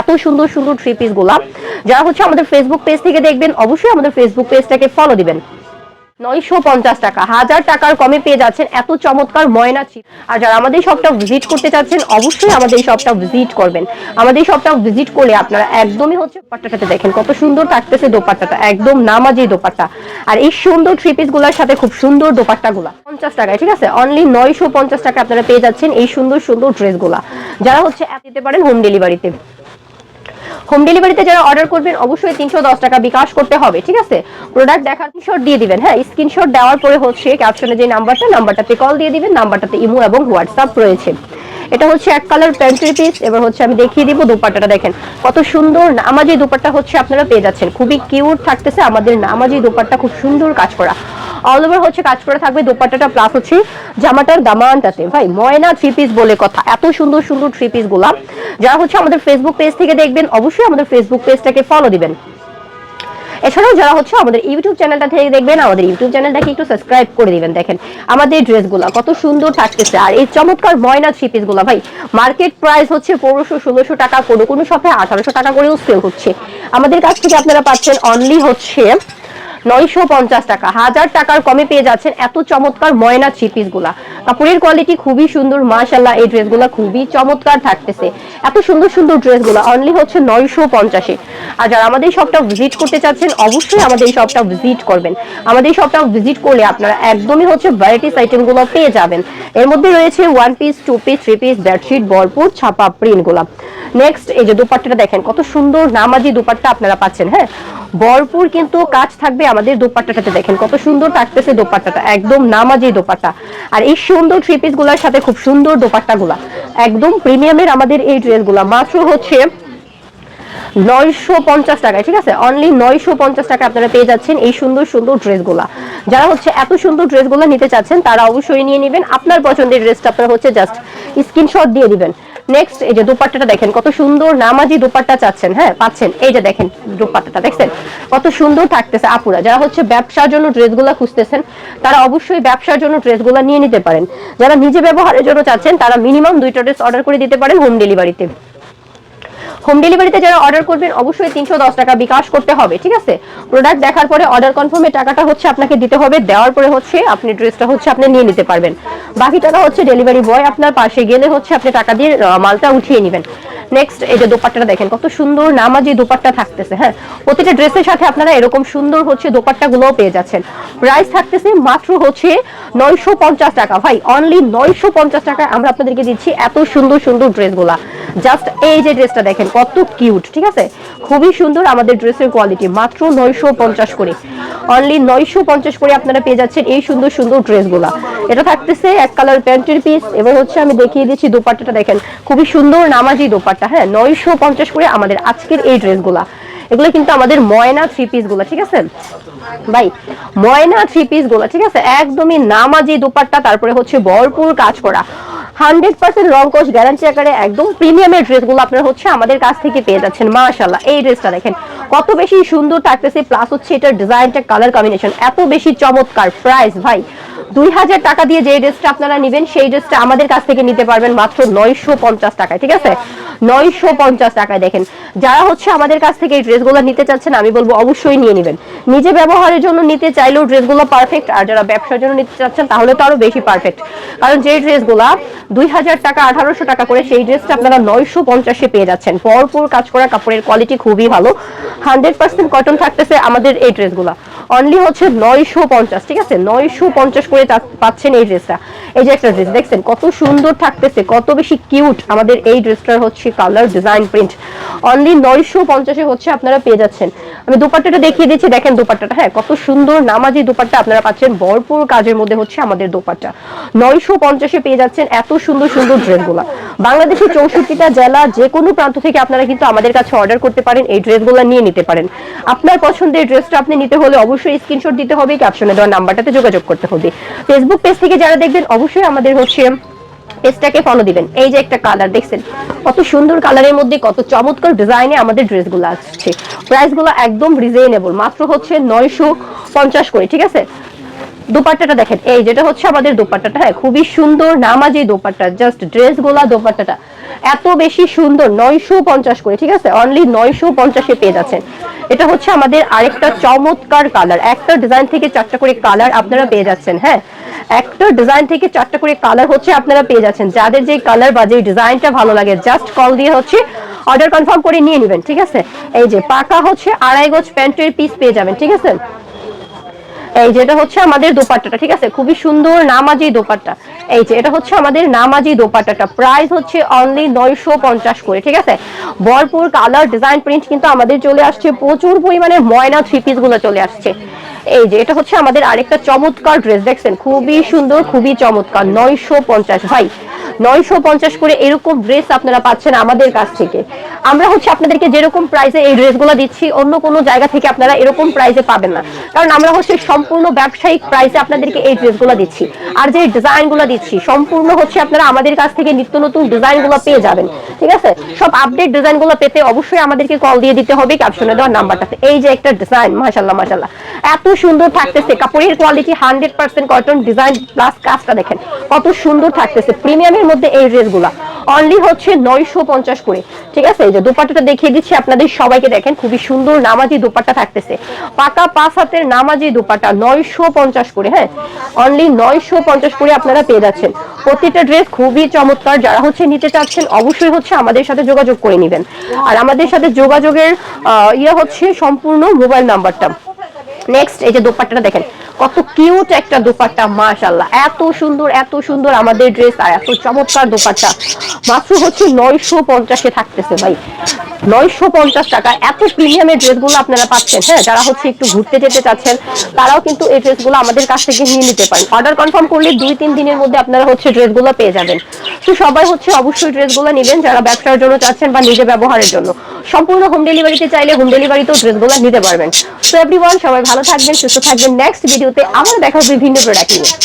এত সুন্দর সুন্দর থ্রি পিসগুলা যারা হচ্ছে আমাদের ফেসবুক পেজ থেকে দেখবেন, অবশ্যই আমাদের ফেসবুক পেজটাকে ফলো দিবেন। নয়শো পঞ্চাশ টাকা। হাজার টাকার কমে পেয়ে যাচ্ছেন এত চমৎকার ময়না আর যারা আমাদের শপটা ভিজিট করতে চাচ্ছেন, অবশ্যই আমাদের শপটা ভিজিট করবেন। আমাদের শপটা ভিজিট করলে আপনারা একদমই হচ্ছে দোপাট্টাটাতে দেখেন কত সুন্দর থাকতেছে দোপাট্টাটা। একদম নামাজি দোপাট্টা। আর এই সুন্দর থ্রি পিসগুলার সাথে খুব সুন্দর দোপাট্টা গুলা পঞ্চাশ টাকায়, ঠিক আছে? অনলি নয়শো পঞ্চাশ টাকা আপনারা পেয়ে যাচ্ছেন এই সুন্দর সুন্দর ড্রেসগুলা যারা হচ্ছে অ্যাপ দিতে পারেন হোম ডেলিভারিতে হোম ডেলিভারিতে যারা অর্ডার করবেন, অবশ্যই তিনশো দশ টাকা বিকাশ করতে হবে, ঠিক আছে? প্রোডাক্ট দেখার স্ক্রিনশট দিয়ে দিবেন। হ্যাঁ স্ক্রিনশট দেওয়ার পরে হচ্ছে ক্যাপশনে যে নাম্বারটা নাম্বারটাতে কল দিয়ে দিবেন নাম্বারটাতে ইমো এবং হোয়াটসঅ্যাপ রয়েছে। এটা হচ্ছে এক কালার প্যান্ট্রি পিস এবার হচ্ছে আমি দেখিয়ে দিব দুপাট্টাটা, দেখেন। কত সুন্দর নামাজি দুপাট্টা হচ্ছে আপনারা পেয়ে যাচ্ছেন। খুবই কিউট থাকতেছে আমাদের নামাজি দুপাট্টা, খুব সুন্দর কাজ করা। অল ওভার হচ্ছে, কাজ করে থাকবে, দোপাট্টাটা প্লাস হচ্ছে জামাটার দামানটাতে। ভাই, ময়না থ্রি পিস বলে কথা। এত সুন্দর সুন্দর থ্রি পিসগুলা যারা হচ্ছে আমাদের ফেসবুক পেজ থেকে দেখবেন, অবশ্যই আমাদের ফেসবুক পেজটাকে ফলো দিবেন। এছাড়াও যারা হচ্ছে আমাদের ইউটিউব চ্যানেলটা থেকে দেখবেন, আমাদের ইউটিউব চ্যানেলটাকে একটু সাবস্ক্রাইব করে দিবেন। দেখেন, আমাদের ড্রেসগুলো কত সুন্দর থাকতেছে। আর এই চমৎকার ময়না থ্রি পিসগুলো ভাই মার্কেট প্রাইস হচ্ছে পনেরোশো, ষোলোশো টাকা, কোনো কোনো শপে আঠারোশো টাকা করেও সেল হচ্ছে। আমাদের কাছ থেকে আপনারা পাচ্ছেন অনলি হচ্ছে নয়শো পঞ্চাশ টাকা। হাজার টাকার কমে পেয়ে যাচ্ছেন এত চমৎকার ময়না থ্রি কাপড়ের কোয়ালিটি খুবই সুন্দর এই ড্রেসগুলা খুবই চমৎকার থাকতেছে। এত সুন্দর সুন্দর ড্রেসগুলা অনলি হচ্ছে আর যারা আমাদের শপটা ভিজিট করতে চাচ্ছেন, অবশ্যই আমাদের শপটা ভিজিট করবেন। আমাদের শপটা ভিজিট করলে আপনারা একদমই হচ্ছে ভ্যারাইটিস আইটেমগুলো পেয়ে যাবেন। এর মধ্যে রয়েছে one piece two piece three piece bedsheet ভরপুর ছাপা প্রিন্টগুলা। নেক্সট এই যে দুপাট্টাটা দেখেন, কত সুন্দর নামাজি দুপাট্টা আপনারা পাচ্ছেন হ্যাঁ? ভরপুর কিন্তু কাজ থাকবে আমাদের দোপাট্টাটাতে দেখেন, কত সুন্দর থাকতেছে দোপাট্টাটা, একদম নামাজি দোপাট্টা। আর এই সুন্দর থ্রি পিসগুলার সাথে খুব সুন্দর দোপাট্টা গুলা একদম প্রিমিয়ামের আমাদের এই ড্রেসগুলা মাত্র হচ্ছে নয়শো পঞ্চাশ টাকায়, ঠিক আছে? অনলি নয়শো পঞ্চাশ টাকা আপনারা পেয়ে যাচ্ছেন এই সুন্দর সুন্দর ড্রেসগুলা। যারা হচ্ছে এত সুন্দর ড্রেসগুলো নিতে চাচ্ছেন, তারা অবশ্যই নিয়ে নেবেন। আপনার পছন্দের ড্রেসটা আপনারা হচ্ছে জাস্ট স্ক্রিনশট দিয়ে দিবেন। নেক্সট এই যে দুপাট্টাটা দেখেন, কত সুন্দর নামাজি দুপাট্টা চাচ্ছেন হ্যাঁ পাচ্ছেন। এই যে দেখেন দুপাট্টাটা, দেখছেন? কত সুন্দর থাকতেছে আপুরা। যারা হচ্ছে ব্যবসার জন্য ড্রেসগুলো খুঁজতেছেন, তারা অবশ্যই ব্যবসার জন্য ড্রেসগুলো নিয়ে নিতে পারেন। যারা নিজে ব্যবহারের জন্য চাচ্ছেন, তারা মিনিমাম দুইটা ড্রেস অর্ডার করে দিতে পারেন হোম ডেলিভারিতে। হোম ডেলিভারিতে যারা অর্ডার করবেন, অবশ্যই তিনশো দশ টাকা বিকাশ করতে হবে, ঠিক আছে? প্রোডাক্ট দেখার পরে অর্ডার কনফার্মের টাকাটা হচ্ছে আপনাকে দিতে হবে, দেওয়ার পরে হচ্ছে আপনি ড্রেসটা হচ্ছে আপনি নিয়ে নিতে পারবেন। বাকি টাকা হচ্ছে ডেলিভারি বয় আপনার পাশে গেলে হচ্ছে আপনি টাকা দিয়ে মালটা উঠিয়ে নেবেন। নেক্সট এই যে দোপাট্টাটা দেখেন, কত সুন্দর নামাজি দোপাট্টা থাকতেছে হ্যাঁ? প্রতিটা ড্রেসের সাথে আপনারা এরকম সুন্দর হচ্ছে দোপাট্টা গুলোও পেয়ে যাচ্ছেন। প্রাইস থাকতেছে মাত্র হচ্ছে নয়শো পঞ্চাশ টাকা। ভাই অনলি নয়শো টাকায় আমরা আপনাদেরকে দিচ্ছি এত সুন্দর সুন্দর ড্রেসগুলা জাস্ট এই যে ড্রেসটা দেখেন, কত কিউট ঠিক আছে? খুবই সুন্দর আমাদের ড্রেসের কোয়ালিটি মাত্র নয়শো পঞ্চাশ করে। অনলি নয়শো পঞ্চাশ করে আপনারা পেয়ে যাচ্ছেন এই সুন্দর সুন্দর ড্রেসগুলা এটা থাকতেছে এক কালার প্যান্টের পিস এবার হচ্ছে আমি দেখিয়ে দিচ্ছি দোপাট্টাটা দেখেন। খুবই সুন্দর নামাজি দোপাট্টা হ্যাঁ? নয়শো পঞ্চাশ করে আমাদের আজকের এই ড্রেসগুলা এগুলো কিন্তু আমাদের ময়না থ্রি পিসগুলা, ঠিক আছে? ভাই, ময়না থ্রি পিসগুলা, ঠিক আছে? একদমই নামাজি দোপাট্টা, তারপরে হচ্ছে ভরপুর কাজ করা। হান্ড্রেড পার্সেন্ট রং কোচ গ্যারান্টি আকারে একদম প্রিমিয়ামের ড্রেসগুলো আপনারা হচ্ছে আমাদের কাছ থেকে পেয়ে যাচ্ছেন। মাশাল্লাহ এই ড্রেসটা দেখেন, কত বেশি সুন্দর থাকতেছে প্লাস হচ্ছে এটার ডিজাইনটা কালার কম্বিনেশন এত বেশি চমৎকার প্রাইস ভাই। দুই হাজার টাকা দিয়ে যে ড্রেসটা আপনারা নেবেন, সেই ড্রেসটা আমাদের কাছ থেকে নিতে পারবেন মাত্র নয়শো পঞ্চাশ টাকায়, ঠিক আছে? নয়শো পঞ্চাশ টাকায় দেখেন। যারা হচ্ছে আমাদের কাছ থেকে এই ড্রেসগুলো নিতে চাচ্ছেন, আমি বলব অবশ্যই নিয়ে নেবেন। নিজে ব্যবহারের জন্য নিতে চাইলেও ড্রেসগুলো পারফেক্ট আর যারা ব্যবসার জন্য নিতে চাচ্ছেন, তাহলে তো আরও বেশি পারফেক্ট কারণ যে ড্রেসগুলা দুই হাজার টাকা, আঠারোশো টাকা করে, সেই ড্রেসটা আপনারা নয়শো পঞ্চাশে পেয়ে যাচ্ছেন। ভরপুর কাজ করা, কাপড়ের কোয়ালিটি খুবই ভালো। হান্ড্রেড পার্সেন্ট কটন থাকতেছে আমাদের এই ড্রেসগুলা। অনলি হচ্ছে নয়শো পঞ্চাশ, ঠিক আছে? নয়শো পঞ্চাশ করে পাচ্ছেন এই ড্রেসটা এই যে একটা ড্রেস দেখছেন? কত সুন্দর থাকতেছে, কত বেশি কিউট আমাদের এই ড্রেসটার হচ্ছে কালার ডিজাইন প্রিন্ট অনলি নয়শো পঞ্চাশে হচ্ছে আপনারা পেয়ে যাচ্ছেন। আমি দুপাট্টাটা দেখিয়ে দিচ্ছি, দেখেন দুপাট্টাটা। হ্যাঁ কত সুন্দর নামাজি দুপাট্টা আপনারা পাচ্ছেন। ভরপুর কাজের মধ্যে হচ্ছে আমাদের দুপাট্টা। নয়শো পঞ্চাশে পেয়ে যাচ্ছেন এত সুন্দর সুন্দর ড্রেসগুলো। বাংলাদেশের চৌষট্টিটা জেলা, যে কোনো প্রান্ত থেকে আপনারা কিন্তু আমাদের কাছে অর্ডার করতে পারেন, এই ড্রেসগুলো নিয়ে নিতে পারেন। আপনার পছন্দের ড্রেসটা আপনি নিতে হলে অবশ্যই স্ক্রিনশট দিতে হবে, ক্যাপশনে দেওয়া নাম্বারটাতে যোগাযোগ করতে হবে। ফেসবুক পেজ থেকে যারা দেখবেন, অবশ্যই আমাদের হচ্ছে পেজটাকে ফলো দিবেন। এই যে একটা কালার দেখছেন? কত সুন্দর কালারের মধ্যে, কত চমৎকার ডিজাইনে আমাদের ড্রেসগুলো আসছে। প্রাইসগুলো একদম রিজনেবল মাত্র হচ্ছে নয়শো পঞ্চাশ করে, ঠিক আছে? দোপাট্টাটা দেখেন, এই যেটা হচ্ছে আমাদের দোপাট্টাটা হ্যাঁ খুবই সুন্দর নামাজি দোপাট্টা জাস্ট ড্রেস গোলা দোপাট্টাটা। এত বেশি সুন্দর, নয়শো পঞ্চাশ করে, ঠিক আছে? অনলি নয়শো পঞ্চাশে পেয়ে যাচ্ছেন। এটা হচ্ছে আমাদের আরেকটা চমৎকার কালার একটা ডিজাইন থেকে চারটা করে কালার আপনারা পেয়ে যাচ্ছেন হ্যাঁ? একটা ডিজাইন থেকে চারটা করে কালার হচ্ছে আপনারা পেয়ে যাচ্ছেন। যাদের যে কালার বা যে ডিজাইনটা ভালো লাগে জাস্ট কল দিয়ে হচ্ছে অর্ডার কনফার্ম করে নিয়ে নেবেন, ঠিক আছে? এই যে পাকা হচ্ছে আড়াই গজ প্যান্টের পিস পেয়ে যাবেন, ঠিক আছে? এই যেটা হচ্ছে আমাদের দোপাট্টাটা, ঠিক আছে? খুবই সুন্দর নামাজি দোপাট্টা। এই যে এটা হচ্ছে আমাদের নামাজি দোপাট্টাটা। প্রাইস হচ্ছে অনলি নয়শো পঞ্চাশ করে, ঠিক আছে? ভরপুর কালার ডিজাইন প্রিন্ট কিন্তু আমাদের চলে আসছে, প্রচুর পরিমাণে ময়না থ্রি পিসগুলো চলে আসছে। এই যে, এটা হচ্ছে আমাদের আরেকটা চমৎকার ড্রেস দেখছেন? খুবই সুন্দর, খুবই চমৎকার, নয়শো পঞ্চাশ। ভাই নয়শো পঞ্চাশ করে এরকম ড্রেস আপনারা পাচ্ছেন আমাদের কাছ থেকে। আমরা হচ্ছে আপনাদেরকে যেরকম প্রাইসে এই ড্রেসগুলো দিচ্ছি, অন্য কোনো জায়গা থেকে আপনারা এরকম প্রাইসে পাবেন না। কারণ আমরা হচ্ছে সম্পূর্ণ ব্যবসায়িক প্রাইসে আপনাদেরকে এই ড্রেসগুলো দিচ্ছি। আর যে ডিজাইনগুলো দিচ্ছি, সম্পূর্ণ হচ্ছে আপনারা আমাদের কাছ থেকে নিত্য নতুন ডিজাইনগুলো পেয়ে যাবেন। ঠিক আছে? সব আপডেট ডিজাইনগুলো পেতে অবশ্যই আমাদেরকে কল দিয়ে দিতে হবে ক্যাপশনে দেওয়ার নাম্বারটাতে। এই যে একটা ডিজাইন মাশাল্লাহ মাশাল্লাহ এত সুন্দর থাকতেছে, কাপড়ের quality hundred percent cotton design plus কাজটা দেখেন। কত সুন্দর থাকতেছে প্রিমিয়ামের মধ্যে এই ড্রেসগুলা অনলি হচ্ছে নয়শো পঞ্চাশ করে। ঠিক আছে? এই যে দোপাট্টাটা দেখিয়ে দিচ্ছি, আপনাদের সবাইকে দেখেন, খুবই সুন্দর নামাজি দোপাট্টা থাকতেছে। পাকা পাঁচ হাতের নামাজি দোপাট্টা, নয়শো পঞ্চাশ করে হ্যাঁ? অনলি নয়শো পঞ্চাশ করে আপনারা পেয়ে যাচ্ছেন। প্রতিটা ড্রেস খুবই চমৎকার। যারা হচ্ছে নিতে চাচ্ছেন, অবশ্যই হচ্ছে আমাদের সাথে যোগাযোগ করে নেবেন। আর আমাদের সাথে যোগাযোগের ইয়ে হচ্ছে সম্পূর্ণ মোবাইল নাম্বারটা। নেক্সট এই যে দোপাট্টাটা দেখেন। কত কিউট একটা দোপাট্টা মাশাল্লাহ এত সুন্দর এত সুন্দর আমাদের ড্রেস আর এত চমৎকার দোপাট্টা। মাত্র হচ্ছে নয়শো পঞ্চাশে থাকতেছে ভাই। নয়শো পঞ্চাশ টাকা। এত প্রিমিয়ামের ড্রেসগুলো আপনারা পাচ্ছেন হ্যাঁ? যারা হচ্ছে একটু ঘুরতে যেতে চাচ্ছেন, তারাও কিন্তু এই ড্রেসগুলো আমাদের কাছ থেকে নিয়ে নিতে পারেন। অর্ডার কনফার্ম করলে দুই, তিন দিনের মধ্যে আপনারা হচ্ছে ড্রেসগুলো পেয়ে যাবেন। তো সবাই হচ্ছে অবশ্যই ড্রেসগুলো নেবেন, যারা ব্যবসার জন্য চাচ্ছেন বা নিজে ব্যবহারের জন্য। সম্পূর্ণ হোম ডেলিভারিতে চাইলে হোম ডেলিভারিতেও ড্রেসগুলো নিতে পারবেন। তো এভরিওয়ান সবাই ভালো থাকবেন, সুস্থ থাকবেন। নেক্সট ভিডিওতে আবার দেখা বিভিন্ন প্রোডাক্ট নিয়ে।